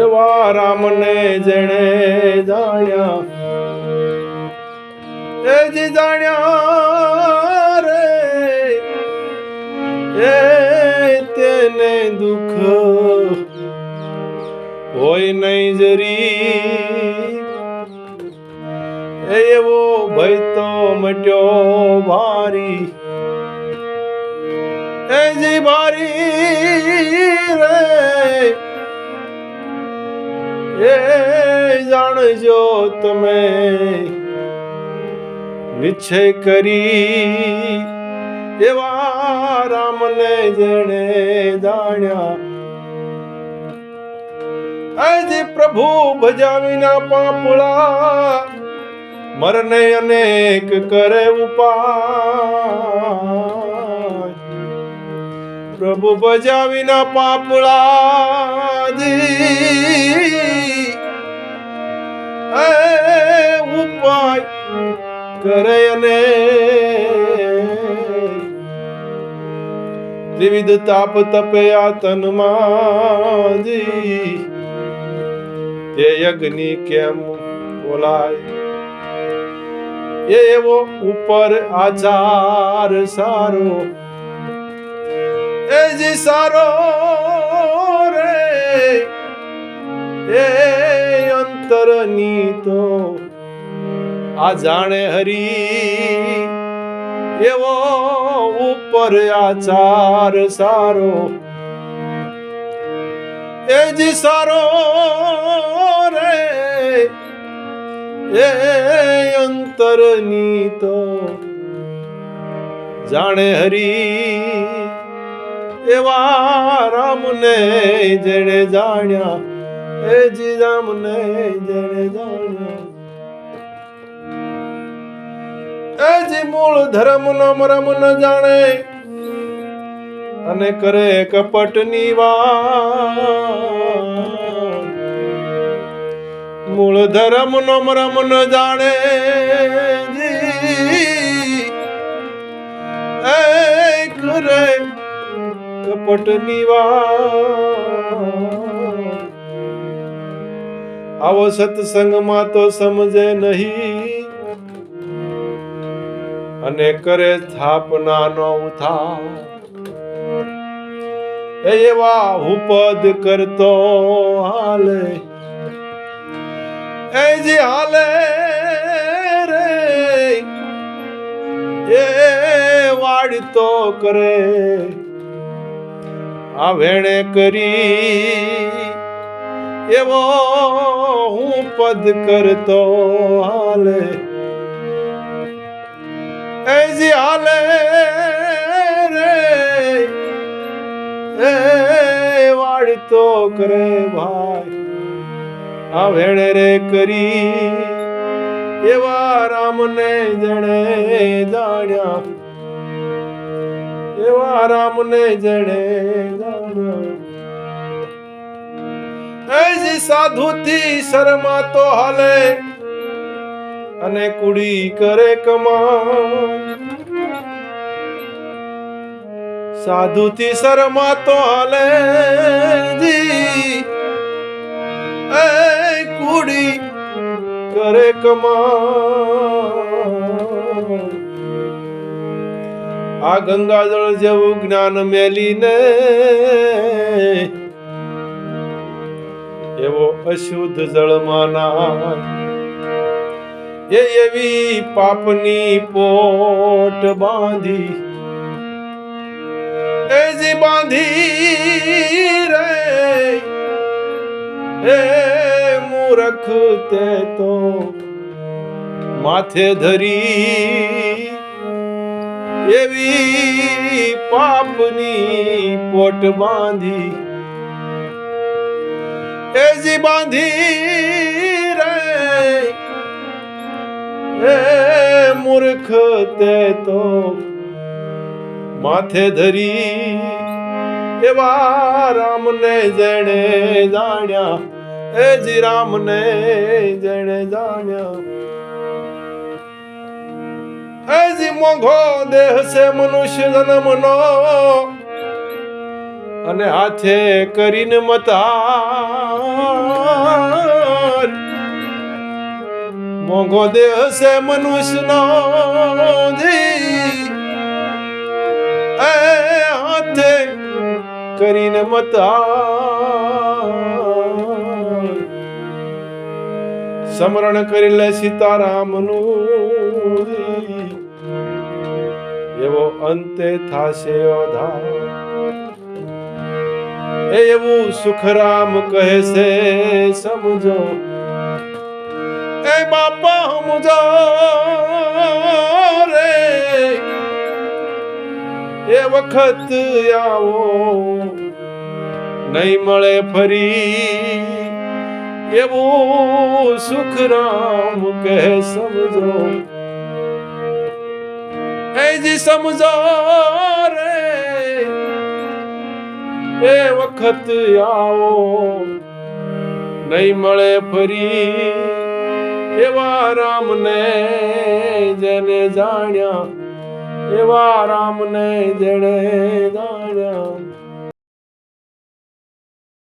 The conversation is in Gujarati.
એવા રામને જેણે જાણ્યા. એ જી જાણ્યા રે. એ તેને દુખ હોય નહીં જરી. એવો ભય તો મટ્યો ભારી. એ જી ભારી રે. એ જાણજો તમે. નિશ્ચય કરી એવા રામને જેણે જાણ્યા. આજે પ્રભુ ભજાવીના પાપુળા, મરને અનેક કરે ઉપાય. પ્રભુ ભજાવીના પાપુળા જી એ ઉપાય કરે અને ત્રિવિધ તાપ તપે આ તનમાં એ યજ્ઞ કેમ બોલાય? એવો ઉપર આચાર સારો એ જી સારો રે એ અંતરની તો આ જાણે હરી એવો ઉપર આચાર સારો એ જી સારો રે એ અંતરની તો જાણે હરી એવા રામને જેણે જાણ્યા, એ જી રામને જેણે જાણ્યા. એ જી મૂળ ધર્મ નો મરમ ન જાણે, અને કરે કપટની વાત. મૂળ ધર્મ નો મરમ ન જાણે કપટની વાત આવો સત્સંગમાં તો સમજે નહીં. અને કરે સ્થાપનાનો ઉથા એવા ઉપદ કરતો હાલે. એ જે હાલે રે, એ વાડતો કરે. આ વેણે કરી એવો હું પદ કરતો હાલે. એ જે હાલે રે, એ વાળતો કરે ભાઈ. આ વેણે રે કરી એવા રામને જણે જાણ્યા. એવા રામને જણે એજી સાધુથી શરમાતો હાલે અને કુડી કરે કમાય સાધુથી શરમાતો હાલે જી. એ કુડી કરે કમાય આ ગંગાજળ જેવું જ્ઞાન મેલીને એવો અશુદ્ધ જળમાં નાય એ એવી પાપની પોટ બાંધી, એ જી બાંધી રે, એ મૂરખ તે તો માથે ધરી એવી પાપની પોટ બાંધી, એજી બાંધી રે. એ મૂર્ખ તે તો માથે ધરી એવા રામને જેણે જાણ્યા, એજી રામને જેણે જાણ્યા. એ જી મોંઘો દેહ છે મનુષ્ય જન્મનો અને હાથે કરીને મતાર મોંઘો દેહ છે મનુષ્યનો જી એ હાથે કરીને મતાર સ્મરણ કરી લે સીતારામનું એવો અંતે થાશે અધાર. એવું સુખરામ કહે છે, સમજો. એ બાપા સમજો રે. એ વખત આવો, નહીં મળે ફરી. એવું સુખરામ કે સમજો. એ જી સમજો રે. એ વખત આવો. નહીં મળે ફરી એવા રામને જેને જાણ્યા, એવા રામને જેણે જાણ્યા